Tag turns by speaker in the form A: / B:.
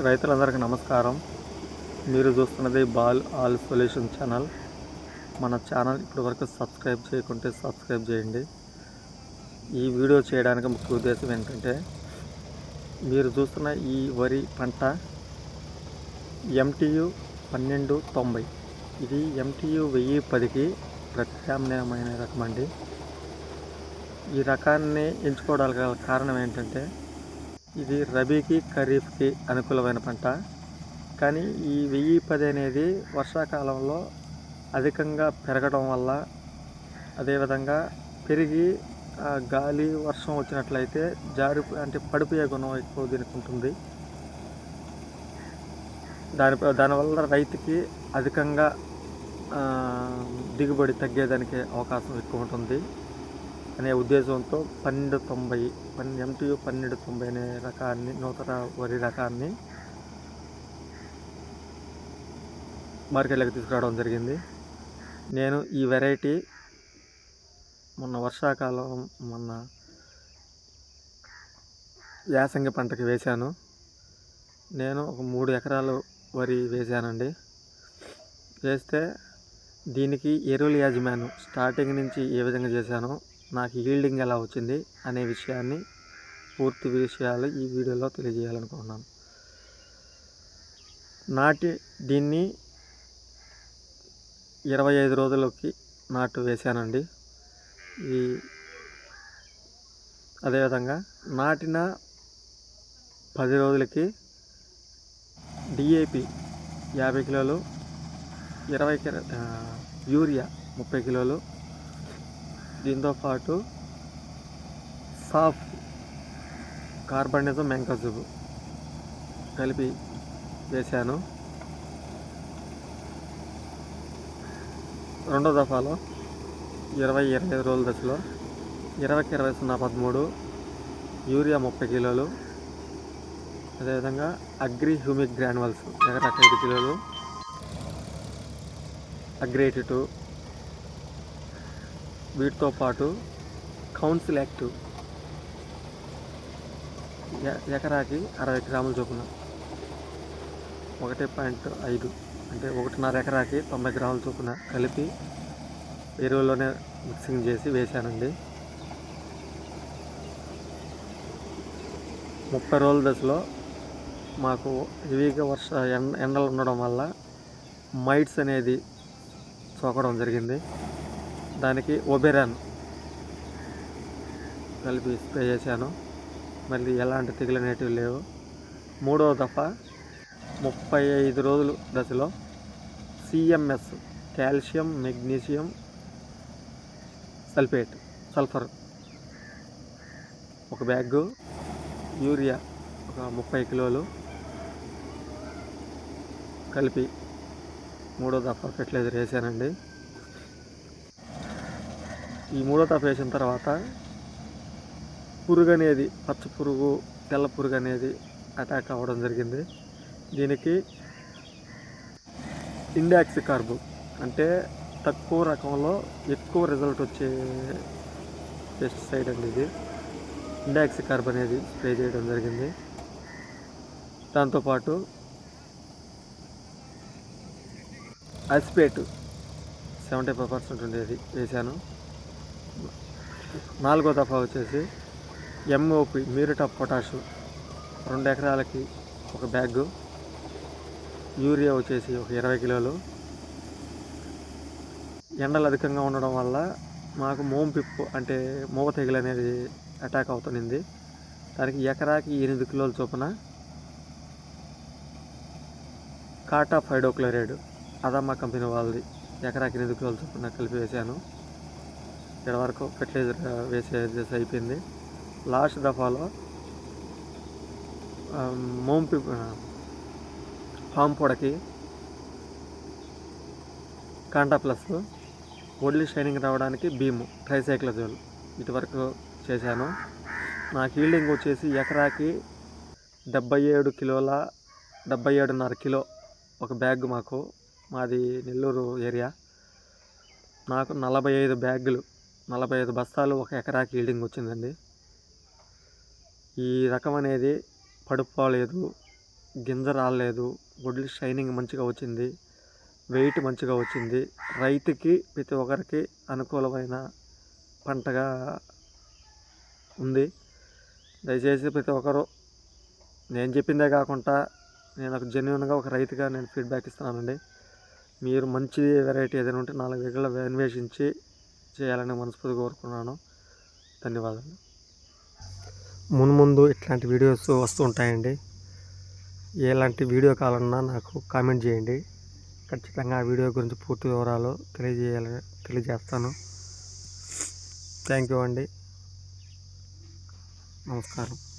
A: రైతులందరికీ నమస్కారం. మీరు చూస్తున్నది బాల్ ఆల్ సొల్యూషన్ ఛానల్. మన ఛానల్ ఇప్పటివరకు సబ్స్క్రైబ్ చేయకుంటే సబ్స్క్రైబ్ చేయండి. ఈ వీడియో చేయడానికి ముఖ్య ఉద్దేశం ఏంటంటే మీరు చూస్తున్న ఈ వరి పంట ఎంటీయు పన్నెండు తొంభై. ఇది ఎంటీయు వెయ్యి పదికి ప్రత్యామ్నాయమైన రకం అండి. ఈ రకాన్ని ఎంచుకోవడానికి గల కారణం ఏంటంటే ఇది రబీకి ఖరీఫ్కి అనుకూలమైన పంట. కానీ ఈ వెయ్యి పది అనేది వర్షాకాలంలో అధికంగా పెరగడం వల్ల అదేవిధంగా పెరిగి గాలి వర్షం వచ్చినట్లయితే జారి అంటే పడిపోయే గుణం ఎక్కువ దీనికి ఉంటుంది దాని దానివల్ల రైతుకి అధికంగా దిగుబడి తగ్గేదానికి అవకాశం ఎక్కువ ఉంటుంది. అనే ఉద్దేశంతో పన్నెండు తొంభై పన్నెండు ఎంటీయు పన్నెండు తొంభై అనే రకాన్ని నూతన వరి రకాన్ని మార్కెట్లోకి తీసుకురావడం జరిగింది. నేను ఈ వెరైటీ మొన్న వర్షాకాలం మొన్న యాసంగి పంటకి వేశాను. నేను ఒక మూడు ఎకరాలు వరి వేశానండి. వేస్తే దీనికి ఎరువుల యాజమాన్యం స్టార్టింగ్ నుంచి ఏ విధంగా చేశానో నాకు హీల్డింగ్ ఎలా వచ్చింది అనే విషయాన్ని పూర్తి విషయాలు ఈ వీడియోలో తెలియజేయాలనుకుంటున్నాను. నాటి దీన్ని ఇరవై ఐదు రోజులకి నాటు వేశానండి. ఈ అదేవిధంగా నాటిన పది రోజులకి డిఏపి యాభై కిలోలు ఇరవై కిలో యూరియా ముప్పై కిలోలు దీంతోపాటు సాఫ్ కార్బనిజం మెంకజుబు కలిపి వేశాను. రెండో దఫాలో ఇరవై ఇరవై ఐదు రోజుల దశలో ఇరవైకి ఇరవై సున్నా పదమూడు యూరియా ముప్పై కిలోలు అదేవిధంగా అగ్రి హ్యూమిక్ గ్రాన్యువల్స్ ఎకరాకి ఐదు కిలోలు అగ్రి ఎయిటీ టూ వీటితో పాటు కౌన్సిల్ యాక్టివ్ ఎ- ఎకరాకి అరవై గ్రాముల చొప్పున. ఒకటి పాయింట్ ఐదు అంటే ఒకటిన్నర ఎకరాకి తొంభై గ్రాముల చొప్పున కలిపి ఎరువులోనే మిక్సింగ్ చేసి వేశానండి. ముప్పై రోజుల దశలో మాకు హెవీగా వర్ష ఎండ ఎండలు ఉండడం వల్ల మైట్స్ అనేది సోకడం జరిగింది. దానికి ఒబెరాన్ కలిపి స్ప్రే చేశాను. మళ్ళీ ఎలాంటి తెగులు అనేటివి లేవు. మూడవ దఫ ముప్పై ఐదు రోజులు దశలో CMS calcium magnesium sulphate sulphur. ఒక బ్యాగు యూరియా ఒక ముప్పై కిలోలు కలిపి మూడో దఫా ఫెర్టిలైజర్ వేసానండి. ఈ మూడో వేసిన తర్వాత పురుగు అనేది పచ్చ పురుగు తెల్ల పురుగు అనేది అటాక్ అవ్వడం జరిగింది. దీనికి ఇండాక్స్ కార్బు అంటే తక్కువ రకంలో ఎక్కువ రిజల్ట్ వచ్చే పెస్టిసైడ్ అండి ఇది. ఇండాక్స్ కార్బ్ అనేది స్ప్రే చేయడం జరిగింది. దాంతోపాటు అసిపేట్ సెవెంటీ ఫైవ్ పర్సెంట్ ఉండేది వేశాను. నాలుగో దఫా వచ్చేసి ఎంఓపి మ్యూరిట్ ఆఫ్ పొటాషు రెండు ఎకరాలకి ఒక బ్యాగ్. యూరియా వచ్చేసి ఒక ఇరవై కిలోలు. ఎండలు అధికంగా ఉండడం వల్ల మాకు మోం పిప్పు అంటే మూగ తెగులు అనేది అటాక్ అవుతుంది దానికి ఎకరాకి ఎనిమిది కిలోల చొప్పున కాటా ఫైడోక్లోరైడ్ అదమ్మ కంపెనీ వాళ్ళది. ఎకరాకి ఎనిమిది కిలోల చొప్పున కలిపి వేశాను. ఇక్కడ వరకు ఫెర్టిలైజర్ వేసే దశ అయిపోయింది. లాస్ట్ దఫాలో ఆ, మోం పొడకి కాంటా ప్లస్ ఒడ్లీ షైనింగ్ రావడానికి భీము ట్రైసైక్లజోల్ ఇటువరకు చేశాను. నాకు ఈల్డింగ్ వచ్చేసి ఎకరాకి డెబ్బై ఏడు కిలోల డెబ్బై ఏడున్నర కిలో ఒక బ్యాగ్ మాకు. మాది నెల్లూరు ఏరియా. నాకు నలభై ఐదు బ్యాగులు. నలభై ఐదు బస్తాలు ఒక ఎకరాకి ఈల్డింగ్ వచ్చిందండి. ఈ రకం అనేది పడిపోలేదు గింజ రాలేదు వడ్లు షైనింగ్ మంచిగా వచ్చింది వెయిట్ మంచిగా వచ్చింది. రైతుకి ప్రతి ఒక్కరికి అనుకూలమైన పంటగా ఉంది. దయచేసి ప్రతి ఒక్కరు నేను చెప్పిందే కాకుండా నేను ఒక జెన్యున్గా ఒక రైతుగా నేను ఫీడ్బ్యాక్ ఇస్తున్నానండి. మీరు మంచి వెరైటీ ఏదైనా ఉంటే నాలుగు దగ్గర అన్వేషించి చేయాలని మనస్ఫూర్తి కోరుకున్నాను. ధన్యవాదాలు మునుముందు ఇట్లాంటి వీడియోస్ వస్తూ ఉంటాయండి. ఎలాంటి వీడియో కావాలన్నా నాకు కామెంట్ చేయండి. ఖచ్చితంగా ఆ వీడియో గురించి పూర్తి వివరాలు తెలియజేయాలని తెలియజేస్తాను. థ్యాంక్ యూ అండి. నమస్కారం.